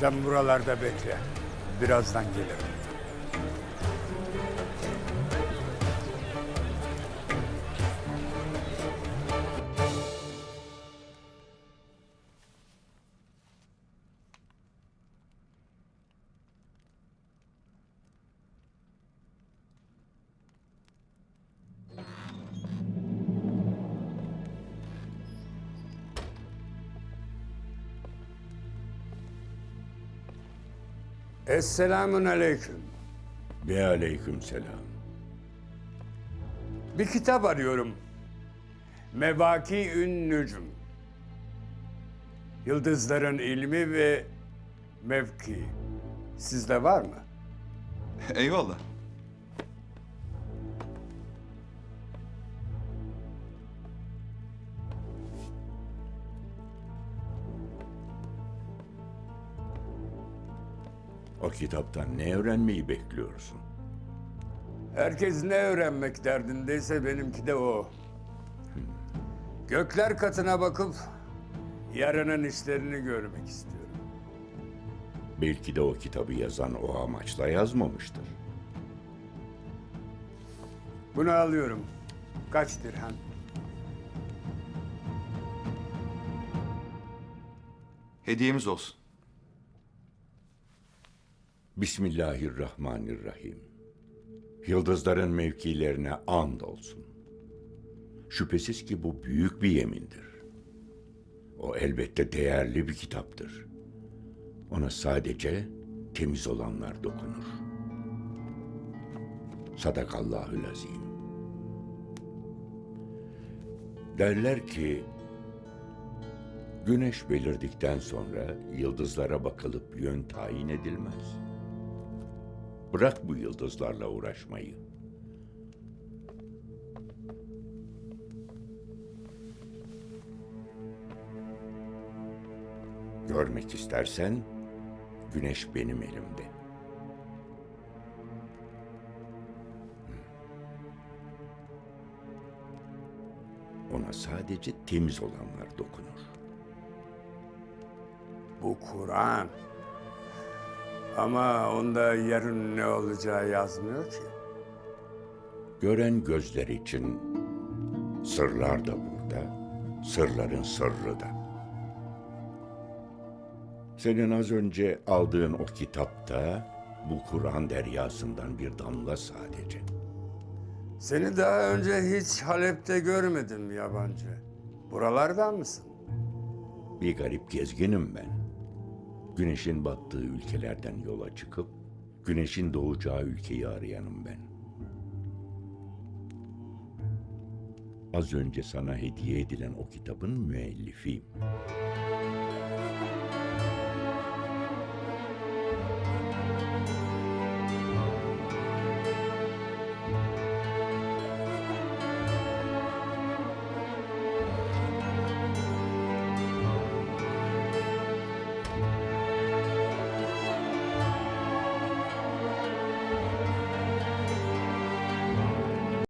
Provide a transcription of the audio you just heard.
Sen buralarda bekle. Birazdan gelirim. Esselamun aleyküm. Ve aleyküm selam. Bir kitap arıyorum. Mevaki Ün Nücum. Yıldızların ilmi ve mevki. Sizde var mı? Eyvallah. O kitaptan ne öğrenmeyi bekliyorsun? Herkes ne öğrenmek derdindeyse benimki de o. Gökler katına bakıp yarının işlerini görmek istiyorum. Belki de o kitabı yazan o amaçla yazmamıştır. Bunu alıyorum. Kaç dirhem? Hediyemiz olsun. Bismillahirrahmanirrahim. Yıldızların mevkilerine and olsun. Şüphesiz ki bu büyük bir yemindir. O elbette değerli bir kitaptır. Ona sadece temiz olanlar dokunur. Sadakallahül azim. Derler ki güneş belirdikten sonra yıldızlara bakılıp yön tayin edilmez. Bırak bu yıldızlarla uğraşmayı. Görmek istersen güneş benim elimde. Ona sadece temiz olanlar dokunur. Bu Kur'an. Ama onda yarın ne olacağı yazmıyor ki. Gören gözler için sırlar da burada, sırların sırrı da. Senin az önce aldığın o kitapta bu Kur'an deryasından bir damla sadece. Seni daha önce hiç Halep'te görmedim yabancı. Buralardan mısın? Bir garip gezginim ben. Güneşin battığı ülkelerden yola çıkıp güneşin doğacağı ülkeyi arayanım ben. Az önce sana hediye edilen o kitabın müellifiyim.